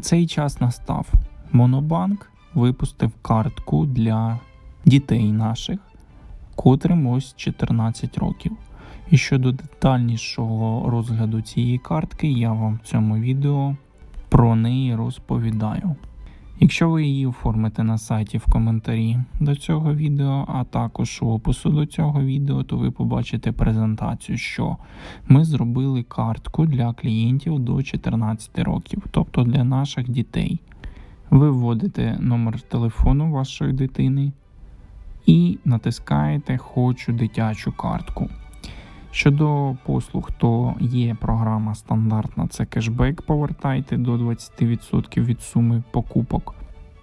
цей час настав. Монобанк випустив картку для дітей наших, котрим ось 14 років. І щодо детальнішого розгляду цієї картки, я вам в цьому відео про неї розповідаю. Якщо ви її оформите на сайті в коментарі до цього відео, а також в опису до цього відео, то ви побачите презентацію, що ми зробили картку для клієнтів до 14 років, тобто для наших дітей. Ви вводите номер телефону вашої дитини і натискаєте Хочу дитячу картку. Щодо послуг, то є програма стандартна, це кешбек, повертайте до 20% від суми покупок.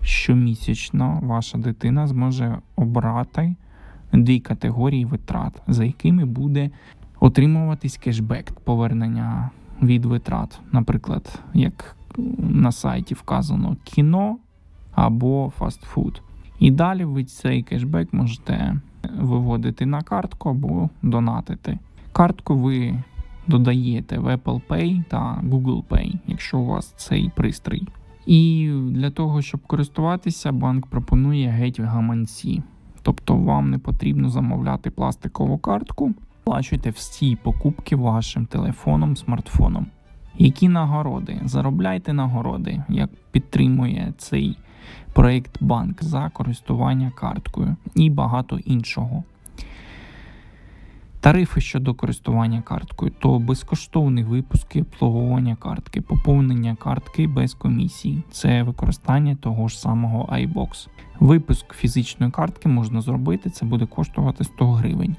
Щомісячно ваша дитина зможе обрати дві категорії витрат, за якими буде отримуватись кешбек, повернення від витрат. Наприклад, як на сайті вказано кіно або фастфуд. І далі ви цей кешбек можете виводити на картку або донатити. Картку ви додаєте в Apple Pay та Google Pay, якщо у вас цей пристрій. І для того, щоб користуватися, банк пропонує геть гаманці. Тобто вам не потрібно замовляти пластикову картку, оплачуйте всі покупки вашим телефоном, смартфоном. Які нагороди? Заробляйте нагороди, як підтримує цей проект банк за користування карткою і багато іншого. Тарифи щодо користування карткою то безкоштовні випуски обслуговування картки, поповнення картки без комісії. Це використання того ж самого iBox. Випуск фізичної картки можна зробити, це буде коштувати 100 гривень.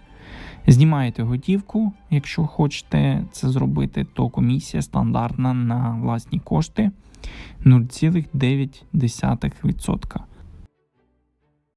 Знімаєте готівку, якщо хочете це зробити, то комісія стандартна на власні кошти 0,9%.